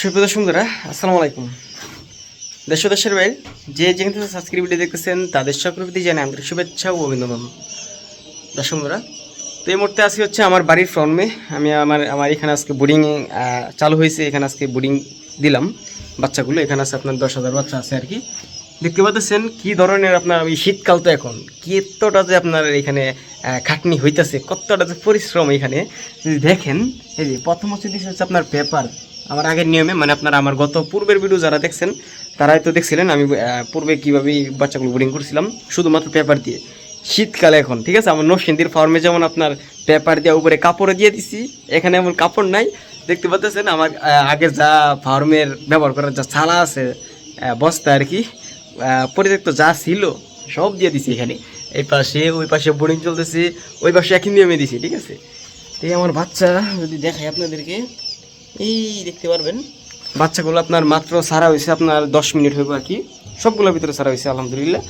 সুপ্রিয় সুন্দরা আসসালামু আলাইকুম। দেশ দেশের বাইরে যে যেখান থেকে সাবস্ক্রাইব ভিডিও দেখতেছেন, তাদের প্রতি জানাই আন্তরিক শুভেচ্ছা ও অভিনন্দন। দর্শক বন্ধুরা, তো এই মুহূর্তে আজকে হচ্ছে আমার বাড়ির ফ্রন্টমে আমি আমার আমার এখানে আজকে বোর্ডিং চালু হয়েছে, এখানে আজকে বোর্ডিং দিলাম। বাচ্চাগুলো, এখানে আছে আপনার দশ হাজার বাচ্চা আছে আর কি। দেখতে পাচ্ছেন কী ধরনের আপনার এই শীতকাল তো এখন। কি এতটা যে আপনার এখানে খাটনি হইতাছে, কতটা যে পরিশ্রম এখানে। যদি দেখেন, এই যে প্রথম হচ্ছে দিচ্ছে হচ্ছে আপনার পেপার আমার আগের নিয়মে মানে আপনারা আমার গত পূর্বের ভিডিও যারা দেখছেন, তারাই তো দেখছিলেন আমি পূর্বে কীভাবে বাচ্চাগুলো বোর্ডিং করছিলাম, শুধুমাত্র পেপার দিয়ে। শীতকালে এখন, ঠিক আছে? আমার নরসিংদীর ফার্মে যেমন আপনার পেপার দিয়ে উপরে কাপড় দিয়ে দিছি, এখানে এমন কাপড় নাই। দেখতে পাচ্ছেন, আমার আগে যা ফার্মের ব্যবহার করার যা ছালা আছে বস্তা আর কি পরিত্যক্ত যা ছিল, সব দিয়ে দিছি এখানে। এই পাশে, ওই পাশে বোর্ডিং চলতেছে, ওই পাশে একই নিয়মে দিছি, ঠিক আছে? তো আমার বাচ্চা যদি দেখাই আপনাদেরকে এই দেখতে পারবেন। বাচ্চাগুলো আপনার মাত্র সারা হয়েছে, আপনার দশ মিনিট হইব আর কি। সবগুলোর ভিতরে সারা হয়েছে, আলহামদুলিল্লাহ।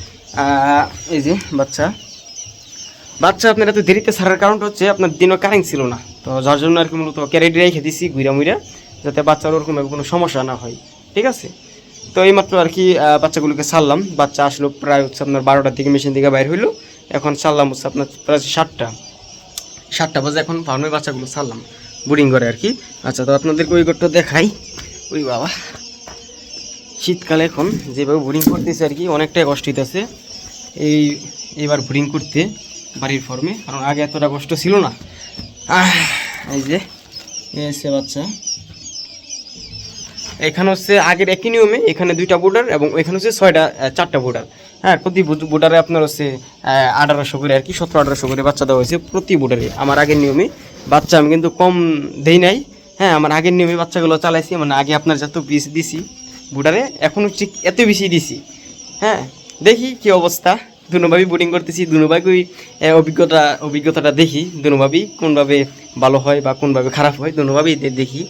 এই যে বাচ্চা। বাচ্চা আপনার এত দেরিতে ছাড়ার কারণটা হচ্ছে আপনার দিনও কারেন্ট ছিল না। তো যার জন্য আর কি মূলত ক্যারেট রেখে দিছি ঘুরা মুইরা, যাতে বাচ্চার ওরকম কোনো সমস্যা না হয়। ঠিক আছে? তো এইমাত্র আর কি বাচ্চাগুলোকে ছাড়লাম। বাচ্চা আসলো প্রায় হচ্ছে আপনার বারোটার দিকে, মেশিন থেকে বাইর হইল। এখন ছাড়লাম হচ্ছে আপনার প্রায় সাতটা। সাতটা বাজে এখন ফার্মের বাচ্চাগুলো ছাড়লাম। বোর্ডিং করে আর কি। আচ্ছা তো আপনাদেরকে ওই ঘরটা দেখাই। ওই বাবা। শীতকালে এখন, যেভাবে বোর্ডিং করতেছে আর কি, অনেকটাই কষ্ট হইতেছে। এই এইবার বোর্ডিং করতে বাড়ির ফর্মে কারণ আগে এতটা কষ্ট ছিল না। এই যে এসে বাচ্চা। এখানে হচ্ছে আগের একই নিয়মে এখানে দুইটা বোর্ডার এবং এখানে হচ্ছে ছয়টা চারটা বোর্ডার হ্যাঁ প্রতি বোর্ডারে আপনার হচ্ছে আঠারোশো করে আর কি, সতেরো আঠারোশো করে বাচ্চা দেওয়া হয়েছে প্রতি বোর্ডারে আমার আগের নিয়মে বাচ্চা আমি কিন্তু কম দেই নাই। হ্যাঁ আমার আগের নিয়মে বাচ্চাগুলো চালাইছি মানে আগে আপনার যত পিস দিছি বোর্ডারে এখনও ঠিক এত বেশি দিছি। হ্যাঁ দেখি কি অবস্থা। দুনোভাবেই বোর্ডিং করতেছি, দুনোভাবেই অভিজ্ঞতা, অভিজ্ঞতাটা দেখি, দুনোভাবেই কোনভাবে ভালো হয় বা কোনভাবে খারাপ হয়, দুনোভাবেই দেখি।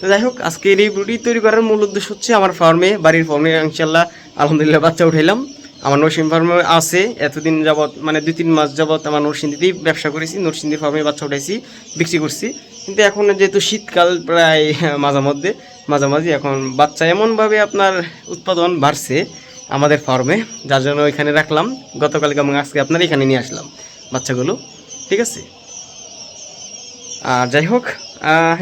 তো যাই হোক, আজকের এই ভিডিও তৈরি করার মূল উদ্দেশ্য হচ্ছে আমার ফার্মে বাড়ির ফার্মে ইনশাল্লাহ আলহামদুলিল্লাহ বাচ্চা উঠাইলাম। আমার নরসিং ফার্মে আছে, এতদিন যাবৎ মানে দুই তিন মাস যাবৎ আমার নরসিংদীতেই ব্যবসা করেছি নরসিংদীর ফার্মে বাচ্চা উঠাইছি, বিক্রি করছি। কিন্তু এখন যেহেতু শীতকাল প্রায় মাঝামধ্যে, মাঝামাঝি, এখন বাচ্চা এমনভাবে আপনার উৎপাদন বাড়ছে আমাদের ফার্মে, যার জন্য এখানে রাখলাম। গতকালকে এবং আজকে আপনার এখানে নিয়ে আসলাম বাচ্চাগুলো, ঠিক আছে? আর যাই হোক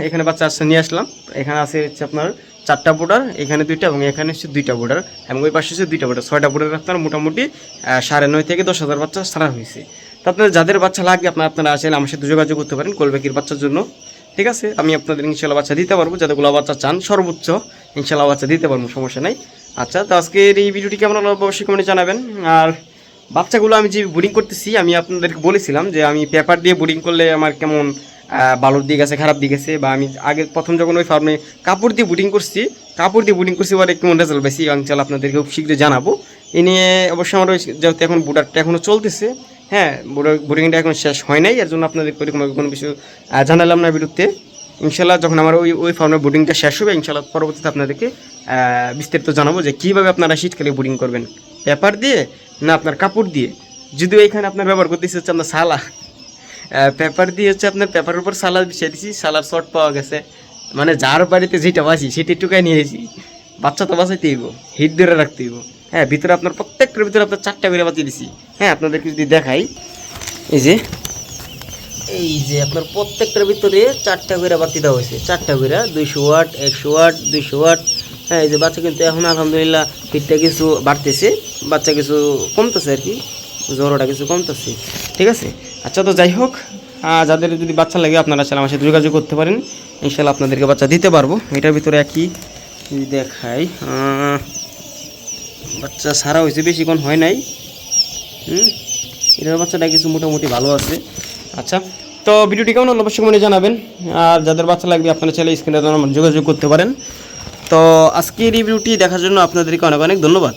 এখানে বাচ্চা আসছে, নিয়ে আসলাম। এখানে আছে হচ্ছে আপনার চারটা বোর্ডার এখানে দুইটা এবং এখানে হচ্ছে দুইটা বোর্ডার এবং ওই পাশে হচ্ছে দুইটা বোর্ডার ছয়টা বোর্ডার আপনার মোটামুটি সাড়ে নয় থেকে দশ হাজার বাচ্চা ছাড়া হয়েছে। তো আপনার যাদের বাচ্চা লাগবে, আপনার আপনারা আসলে আমার সাথে যোগাযোগ করতে পারেন কোলবেকির বাচ্চার জন্য। ঠিক আছে? আমি আপনাদের ইনশাল্লাহ বাচ্চা দিতে পারব। যতগুলো বাচ্চা চান, সর্বোচ্চ ইনশাল্লাহ বাচ্চা দিতে পারব, সমস্যা নাই। আচ্ছা তো আজকের এই ভিডিওটি কেমন অবশ্যই কমেন্টে জানাবেন। আর বাচ্চাগুলো আমি যে বোর্ডিং করতেছি, আমি আপনাদেরকে বলেছিলাম যে আমি পেপার দিয়ে বোর্ডিং করলে আমার কেমন ভালোর দিক আছে, খারাপ দিক আছে, বা আমি আগে প্রথম যখন ওই ফার্মে কাপড় দিয়ে বুটিং করছি, কাপড় দিয়ে বুটিং করছি এবার কেমন রেজাল্ট বেশি অঞ্চল আপনাদেরকে খুব শীঘ্রই জানাব। এ নিয়ে অবশ্যই আমার ওই যেহেতু এখন বুটারটা এখনও চলতেছে হ্যাঁ বোর্ডিংটা এখন শেষ হয় নাই, এর জন্য আপনাদের এরকম কোনো কিছু জানালাম না বিরুদ্ধে। ইনশাল্লাহ যখন আমার ওই ওই ফার্মের বোর্ডিংটা শেষ হবে, ইনশাল্লাহ পরবর্তীতে আপনাদেরকে বিস্তারিত জানাব যে কীভাবে আপনারা শীতকালে বুটিং করবেন। পেপার দিয়ে না আপনার কাপড় দিয়ে? যদিও এখানে আপনার ব্যবহার করতেছে হচ্ছে আপনার সালা। পেপার দিয়ে হচ্ছে আপনার পেপারের উপর সালাদ বিছিয়ে দিছি সালাদ শর্ট পাওয়া গেছে। মানে যার বাড়িতে যেটা বাসি, সেটা টুকাই নিয়েছি বাচ্চা তো বাঁচাইতে হইব, হিট ধরে রাখতে হইব। হ্যাঁ ভিতরে আপনার প্রত্যেকটার ভিতরে আপনার চারটা করে বাঁচিয়ে দিছি। হ্যাঁ আপনাদেরকে যদি দেখাই, এই যে এই যে আপনার প্রত্যেকটার ভিতরে চারটা করে বাতি দেওয়া হয়েছে। চারটা করে, দুইশো ওয়াট, একশো ওয়াট, দুইশো ওয়াট। হ্যাঁ এই যে বাচ্চা কিন্তু এখন আলহামদুলিল্লাহ ফিটটা কিছু বাড়তেছে, বাচ্চা কিছু কমতেছে আর কি, জ্বরটা কিছু কমতেছে। ঠিক আছে? আচ্ছা তো যাই হোক যাদের যদি বাচ্চা লাগে, আপনারা আসলে আমার সাথে যোগাযোগ করতে পারেন। ইনশাল্লাহ আপনাদেরকে বাচ্চা দিতে পারব। এটার ভিতরে একই দেখাই। বাচ্চা সারা হয়েছে, বেশিক্ষণ হয় নাই। হুম, এটার বাচ্চাটা কিছু মোটামুটি ভালো আছে। আচ্ছা তো ভিডিওটি কেমন হলো অবশ্যই মনে জানাবেন। আর যাদের বাচ্চা লাগবে, আপনারা চাইলে স্ক্রিনে যোগাযোগ করতে পারেন। তো আজকের এই ভিডিওটি দেখার জন্য আপনাদেরকে অনেক অনেক ধন্যবাদ।